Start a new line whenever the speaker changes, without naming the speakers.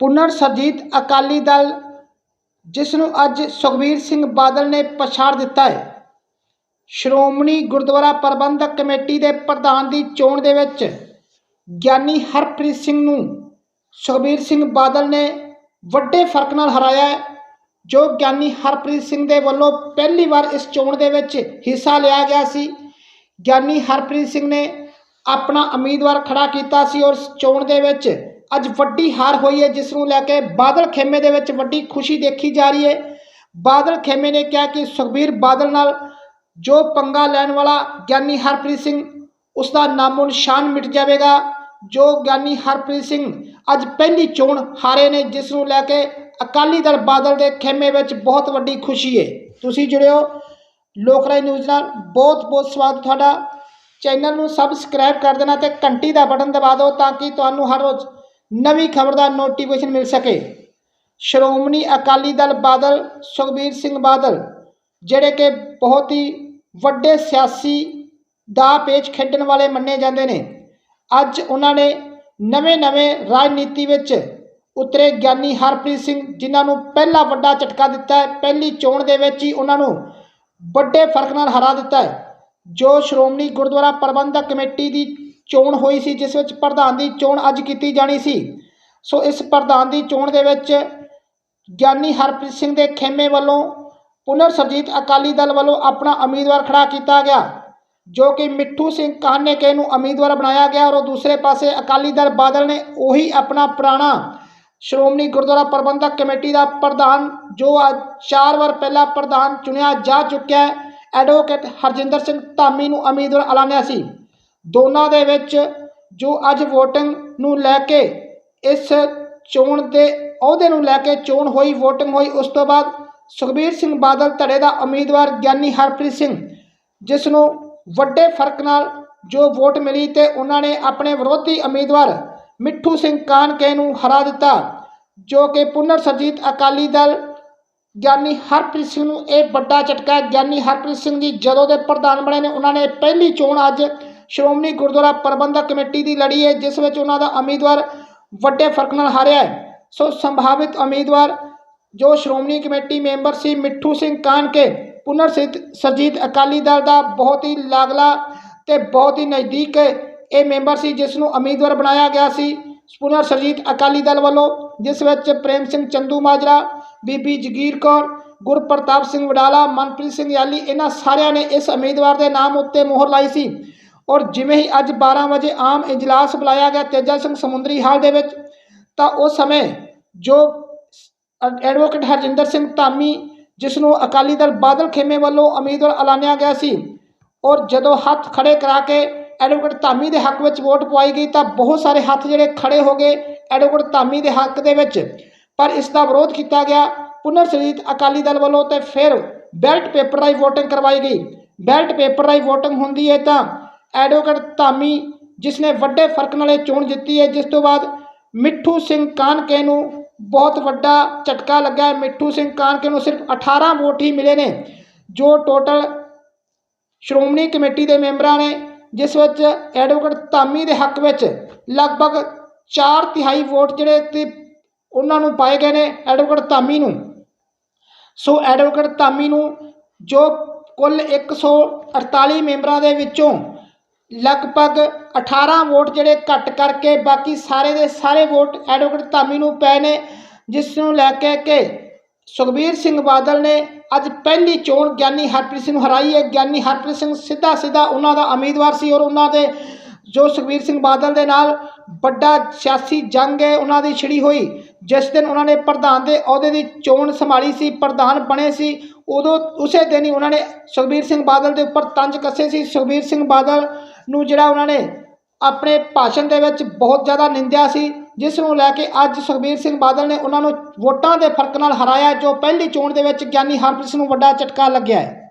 ਪੁਨਰ ਸਰਜੀਤ ਅਕਾਲੀ ਦਲ, ਜਿਸ ਨੂੰ ਅੱਜ ਸੁਖਬੀਰ ਸਿੰਘ ਬਾਦਲ ਨੇ ਪਛਾੜ ਦਿੱਤਾ ਹੈ। ਸ਼੍ਰੋਮਣੀ ਗੁਰਦੁਆਰਾ ਪ੍ਰਬੰਧਕ ਕਮੇਟੀ ਦੇ ਪ੍ਰਧਾਨ ਦੀ ਚੋਣ ਦੇ ਵਿੱਚ ਗਿਆਨੀ ਹਰਪ੍ਰੀਤ ਸਿੰਘ ਨੂੰ ਸੁਖਬੀਰ ਸਿੰਘ ਬਾਦਲ ਨੇ ਵੱਡੇ ਫ਼ਰਕ ਨਾਲ ਹਰਾਇਆ ਹੈ, ਜੋ ਗਿਆਨੀ ਹਰਪ੍ਰੀਤ ਸਿੰਘ ਦੇ ਵੱਲੋਂ ਪਹਿਲੀ ਵਾਰ ਇਸ ਚੋਣ ਦੇ ਵਿੱਚ ਹਿੱਸਾ ਲਿਆ ਗਿਆ ਸੀ। ਗਿਆਨੀ ਹਰਪ੍ਰੀਤ ਸਿੰਘ ਨੇ ਆਪਣਾ ਉਮੀਦਵਾਰ ਖੜਾ ਕੀਤਾ ਸੀ ਔਰ ਚੋਣ ਦੇ ਵਿੱਚ ਅੱਜ ਵੱਡੀ ਹਾਰ ਹੋਈ ਹੈ, ਜਿਸ ਨੂੰ ਲੈ ਕੇ ਬਾਦਲ ਖੇਮੇ ਦੇ ਵਿੱਚ ਵੱਡੀ ਖੁਸ਼ੀ ਦੇਖੀ ਜਾ ਰਹੀ ਹੈ। ਬਾਦਲ ਖੇਮੇ ਨੇ ਕਿਹਾ ਕਿ ਸੁਖਬੀਰ ਬਾਦਲ ਨਾਲ ਜੋ ਪੰਗਾ ਲੈਣ ਵਾਲਾ ਗਿਆਨੀ ਹਰਪ੍ਰੀਤ ਸਿੰਘ ਉਸ ਦਾ ਨਾਮੋ ਨਿਸ਼ਾਨ ਮਿਟ ਜਾਵੇਗਾ। ਜੋ ਗਿਆਨੀ ਹਰਪ੍ਰੀਤ ਸਿੰਘ ਅੱਜ ਪਹਿਲੀ ਚੋਣ ਹਾਰੇ ਨੇ, ਜਿਸ ਨੂੰ ਲੈ ਕੇ ਅਕਾਲੀ ਦਲ ਬਾਦਲ ਦੇ ਖੇਮੇ ਵਿੱਚ ਬਹੁਤ ਵੱਡੀ ਖੁਸ਼ੀ ਹੈ। ਤੁਸੀਂ ਜੁੜਿਓ ਲੋਕ ਰਾਏ ਨਿਊਜ਼ ਨਾਲ। ਬਹੁਤ ਬਹੁਤ ਸਵਾਗਤ ਤੁਹਾਡਾ। ਚੈਨਲ ਨੂੰ ਸਬਸਕ੍ਰਾਈਬ ਕਰ ਦੇਣਾ ਤੇ ਘੰਟੀ ਦਾ ਬਟਨ ਦਬਾ ਦਿਓ ਤਾਂ ਕਿ ਤੁਹਾਨੂੰ ਹਰ ਰੋਜ਼ ਨਵੀਂ ਖਬਰ ਦਾ ਨੋਟੀਫਿਕੇਸ਼ਨ ਮਿਲ ਸਕੇ। ਸ਼੍ਰੋਮਣੀ ਅਕਾਲੀ ਦਲ ਬਾਦਲ ਸੁਖਬੀਰ ਸਿੰਘ ਬਾਦਲ, ਜਿਹੜੇ ਕਿ ਬਹੁਤ ਹੀ ਵੱਡੇ ਸਿਆਸੀ ਦਾ ਪੇਚ ਖੇਡਣ ਵਾਲੇ ਮੰਨੇ ਜਾਂਦੇ ਨੇ, ਅੱਜ ਉਹਨਾਂ ਨੇ ਨਵੇਂ-ਨਵੇਂ ਰਾਜਨੀਤੀ ਵਿੱਚ ਉਤਰੇ ਗਿਆਨੀ ਹਰਪ੍ਰੀਤ ਸਿੰਘ, ਜਿਨ੍ਹਾਂ ਨੂੰ ਪਹਿਲਾ ਵੱਡਾ ਝਟਕਾ ਦਿੱਤਾ ਹੈ, ਪਹਿਲੀ ਚੋਣ ਦੇ ਵਿੱਚ ਹੀ ਉਹਨਾਂ ਨੂੰ ਵੱਡੇ ਫ਼ਰਕ ਨਾਲ ਹਰਾ ਦਿੱਤਾ ਹੈ, ਜੋ ਸ਼੍ਰੋਮਣੀ ਗੁਰਦੁਆਰਾ ਪ੍ਰਬੰਧਕ ਕਮੇਟੀ ਦੀ ਚੋਣ ਹੋਈ ਸੀ, ਜਿਸ ਵਿੱਚ ਪ੍ਰਧਾਨ ਦੀ ਚੋਣ ਅੱਜ ਕੀਤੀ ਜਾਣੀ ਸੀ। ਸੋ ਇਸ ਪ੍ਰਧਾਨ ਦੀ ਚੋਣ ਦੇ ਵਿੱਚ ਗਿਆਨੀ ਹਰਪ੍ਰੀਤ ਸਿੰਘ ਦੇ ਖੇਮੇ ਵੱਲੋਂ ਪੁਨਰ ਸਰਜੀਤ ਅਕਾਲੀ ਦਲ ਵੱਲੋਂ ਆਪਣਾ ਉਮੀਦਵਾਰ ਖੜਾ ਕੀਤਾ ਗਿਆ, ਜੋ ਕਿ ਮਿੱਠੂ ਸਿੰਘ ਕਾਹਨੇਕੇ ਨੂੰ ਉਮੀਦਵਾਰ ਬਣਾਇਆ ਗਿਆ ਔਰ ਦੂਸਰੇ ਪਾਸੇ ਅਕਾਲੀ ਦਲ ਬਾਦਲ ਨੇ ਉਹੀ ਆਪਣਾ ਪੁਰਾਣਾ ਸ਼੍ਰੋਮਣੀ ਗੁਰਦੁਆਰਾ ਪ੍ਰਬੰਧਕ ਕਮੇਟੀ ਦਾ ਪ੍ਰਧਾਨ, ਜੋ ਅੱਜ ਚਾਰ ਵਾਰ ਪਹਿਲਾਂ ਪ੍ਰਧਾਨ ਚੁਣਿਆ ਜਾ ਚੁੱਕਿਆ ਹੈ। ਐਡਵੋਕੇਟ ਹਰਜਿੰਦਰ ਸਿੰਘ ਧਾਮੀ ਨੂੰ ਉਮੀਦਵਾਰ ਐਲਾਨਿਆ ਸੀ। ਦੋਨਾਂ ਦੇ ਵਿੱਚ ਜੋ ਅੱਜ VOTING ਨੂੰ ਲੈ ਕੇ ਇਸ ਚੋਣ ਦੇ ਅਹੁਦੇ ਨੂੰ ਲੈ ਕੇ ਚੋਣ ਹੋਈ, VOTING ਹੋਈ, ਉਸ ਤੋਂ ਬਾਅਦ ਸੁਖਬੀਰ ਸਿੰਘ ਬਾਦਲ ਧੜੇ ਦਾ ਉਮੀਦਵਾਰ ਗਿਆਨੀ ਹਰਪ੍ਰੀਤ ਸਿੰਘ, ਜਿਸ ਨੂੰ ਵੱਡੇ ਫ਼ਰਕ ਨਾਲ ਜੋ ਵੋਟ ਮਿਲੀ ਤੇ ਉਹਨਾਂ ਨੇ ਆਪਣੇ ਵਿਰੋਧੀ ਉਮੀਦਵਾਰ ਮਿੱਠੂ ਸਿੰਘ ਕਾਨਕੇ ਨੂੰ ਹਰਾ ਦਿੱਤਾ, ਜੋ ਕਿ ਪੁਨਰ ਸਰਜੀਤ ਅਕਾਲੀ ਦਲ ਗਿਆਨੀ ਹਰਪ੍ਰੀਤ ਸਿੰਘ ਨੂੰ ਇਹ ਵੱਡਾ ਝਟਕਾ ਗਿਆਨੀ ਹਰਪ੍ਰੀਤ ਸਿੰਘ ਜੀ ਜਦੋਂ ਦੇ ਪ੍ਰਧਾਨ ਬਣੇ ਨੇ, ਉਹਨਾਂ ਨੇ ਪਹਿਲੀ ਚੋਣ ਅੱਜ ਸ਼੍ਰੋਮਣੀ ਗੁਰਦੁਆਰਾ ਪ੍ਰਬੰਧਕ ਕਮੇਟੀ ਦੀ ਲੜੀ ਹੈ, ਜਿਸ ਵਿੱਚ ਉਹਨਾਂ ਦਾ ਉਮੀਦਵਾਰ ਵੱਡੇ ਫ਼ਰਕ ਨਾਲ ਹਾਰਿਆ ਹੈ। ਸੋ ਸੰਭਾਵਿਤ ਉਮੀਦਵਾਰ ਜੋ ਸ਼੍ਰੋਮਣੀ ਕਮੇਟੀ ਮੈਂਬਰ ਸੀ, ਮਿੱਠੂ ਸਿੰਘ ਕਾਨਕੇ, ਪੁਨਰ ਸਿਧ- ਸਰਜੀਤ ਅਕਾਲੀ ਦਲ ਦਾ ਬਹੁਤ ਹੀ ਲਾਗਲਾ ਤੇ ਬਹੁਤ ਹੀ ਨਜ਼ਦੀਕ ਇਹ ਮੈਂਬਰ ਸੀ, ਜਿਸ ਨੂੰ ਉਮੀਦਵਾਰ ਬਣਾਇਆ ਗਿਆ ਸੀ। ਪੁਨਰ ਸਰਜੀਤ ਅਕਾਲੀ ਦਲ ਵੱਲੋਂ, ਜਿਸ ਵਿੱਚ ਪ੍ਰੇਮ ਸਿੰਘ ਚੰਦੂ ਮਾਜਰਾ, ਬੀਬੀ ਜਗੀਰ ਕੌਰ, ਗੁਰਪ੍ਰਤਾਪ ਸਿੰਘ ਵਡਾਲਾ, ਮਨਪ੍ਰੀਤ ਸਿੰਘ ਯਾਲੀ, ਇਹਨਾਂ ਸਾਰਿਆਂ ਨੇ ਇਸ ਉਮੀਦਵਾਰ ਦੇ ਨਾਮ ਉੱਤੇ ਮੋਹਰ ਲਾਈ ਸੀ। ਔਰ ਜਿਵੇਂ ਹੀ ਅੱਜ 12 ਵਜੇ ਆਮ ਇਜਲਾਸ ਬੁਲਾਇਆ ਗਿਆ ਤੇਜਾ ਸਿੰਘ ਸਮੁੰਦਰੀ ਹਾਲ ਦੇ ਵਿੱਚ, ਤਾਂ ਉਸ ਸਮੇਂ ਜੋ ਐਡਵੋਕੇਟ ਹਰਜਿੰਦਰ ਸਿੰਘ ਧਾਮੀ ਜਿਸ ਨੂੰ ਅਕਾਲੀ ਦਲ ਬਾਦਲ ਖੇਮੇ ਵੱਲੋਂ ਉਮੀਦਵਾਰ ਐਲਾਨਿਆ ਗਿਆ ਸੀ, ਔਰ ਜਦੋਂ ਹੱਥ ਖੜੇ ਕਰਾ ਕੇ ਐਡਵੋਕੇਟ ਧਾਮੀ ਦੇ ਹੱਕ ਵਿੱਚ ਵੋਟ ਪਵਾਈ ਗਈ, ਤਾਂ ਬਹੁਤ ਸਾਰੇ ਹੱਥ ਜਿਹੜੇ ਖੜੇ ਹੋ ਗਏ ਐਡਵੋਕੇਟ ਧਾਮੀ ਦੇ ਹੱਕ ਦੇ ਵਿੱਚ। ਪਰ ਇਸ ਦਾ ਵਿਰੋਧ ਕੀਤਾ ਗਿਆ ਪੁਨਰ ਸਰਜੀਤ ਅਕਾਲੀ ਦਲ ਵੱਲੋਂ ਤੇ ਫਿਰ ਬੈਲਟ ਪੇਪਰ ਰਾਹੀਂ VOTING ਕਰਵਾਈ ਗਈ। ਬੈਲਟ ਪੇਪਰ ਰਾਹੀਂ VOTING ਹੁੰਦੀ ਹੈ ਤਾਂ ਐਡਵੋਕੇਟ ਧਾਮੀ ਜਿਸ ਨੇ ਵੱਡੇ ਫ਼ਰਕ ਨਾਲ ਇਹ ਚੋਣ ਜਿੱਤੀ ਹੈ। ਜਿਸ ਤੋਂ ਬਾਅਦ ਮਿੱਠੂ ਸਿੰਘ ਕਾਨਕੇ ਨੂੰ ਬਹੁਤ ਵੱਡਾ ਝਟਕਾ ਲੱਗਾ ਹੈ। ਮਿੱਠੂ ਸਿੰਘ ਕਾਨਕੇ ਨੂੰ ਸਿਰਫ 18 ਵੋਟ ਹੀ ਮਿਲੇ ਨੇ, ਜੋ ਟੋਟਲ ਸ਼੍ਰੋਮਣੀ ਕਮੇਟੀ ਦੇ ਮੈਂਬਰਾਂ ਨੇ, ਜਿਸ ਵਿੱਚ ਐਡਵੋਕੇਟ ਧਾਮੀ ਦੇ ਹੱਕ ਵਿੱਚ ਲਗਭਗ 4 ਤਿਹਾਈ ਵੋਟ ਜਿਹੜੇ ਤੇ ਉਹਨਾਂ ਨੂੰ ਪਾਏ ਗਏ ਨੇ ਐਡਵੋਕੇਟ ਧਾਮੀ ਨੂੰ। ਸੋ ਐਡਵੋਕੇਟ ਧਾਮੀ ਨੂੰ ਜੋ ਕੁੱਲ 148 ਮੈਂਬਰਾਂ ਦੇ ਵਿੱਚੋਂ ਲਗਭਗ 18 ਵੋਟ ਜਿਹੜੇ ਘੱਟ ਕਰਕੇ ਬਾਕੀ ਸਾਰੇ ਦੇ ਸਾਰੇ ਵੋਟ ਐਡਵੋਕੇਟ ਧਾਮੀ ਨੂੰ ਪਏ ਨੇ, ਜਿਸ ਨੂੰ ਲੈ ਕੇ ਕਿ ਸੁਖਬੀਰ ਸਿੰਘ ਬਾਦਲ ਨੇ ਅੱਜ ਪਹਿਲੀ ਚੋਣ ਗਿਆਨੀ ਹਰਪ੍ਰੀਤ ਸਿੰਘ ਨੂੰ ਹਰਾਈ ਹੈ। ਗਿਆਨੀ ਹਰਪ੍ਰੀਤ ਸਿੰਘ ਸਿੱਧਾ ਸਿੱਧਾ ਉਹਨਾਂ ਦਾ ਉਮੀਦਵਾਰ ਸੀ ਔਰ ਉਹਨਾਂ ਦੇ ਜੋ ਸੁਖਬੀਰ ਸਿੰਘ ਬਾਦਲ ਦੇ ਨਾਲ ਵੱਡਾ ਸਿਆਸੀ ਜੰਗ ਹੈ, ਉਹਨਾਂ ਦੀ ਛਿੜੀ ਹੋਈ। ਜਿਸ ਦਿਨ ਉਹਨਾਂ ਨੇ ਪ੍ਰਧਾਨ ਦੇ ਅਹੁਦੇ ਦੀ ਚੋਣ ਸੰਭਾਲੀ ਸੀ, ਪ੍ਰਧਾਨ ਬਣੇ ਸੀ, ਉਦੋਂ ਉਸੇ ਦਿਨ ਹੀ ਉਹਨਾਂ ਨੇ ਸੁਖਬੀਰ ਸਿੰਘ ਬਾਦਲ ਦੇ ਉੱਪਰ ਤੰਜ ਕੱਸੇ ਸੀ। ਸੁਖਬੀਰ ਸਿੰਘ ਬਾਦਲ ਨੂੰ ਜਿਹੜਾ ਉਹਨਾਂ ਨੇ ਆਪਣੇ ਭਾਸ਼ਣ ਦੇ ਵਿੱਚ ਬਹੁਤ ਜ਼ਿਆਦਾ ਨਿੰਦਿਆ ਸੀ, ਜਿਸ ਨੂੰ ਲੈ ਕੇ ਅੱਜ ਸੁਖਬੀਰ ਸਿੰਘ ਬਾਦਲ ਨੇ ਉਹਨਾਂ ਨੂੰ ਵੋਟਾਂ ਦੇ ਫ਼ਰਕ ਨਾਲ ਹਰਾਇਆ, ਜੋ ਪਹਿਲੀ ਚੋਣ ਦੇ ਵਿੱਚ ਗਿਆਨੀ ਹਰਪ੍ਰੀਤ ਸਿੰਘ ਨੂੰ ਵੱਡਾ ਝਟਕਾ ਲੱਗਿਆ ਹੈ।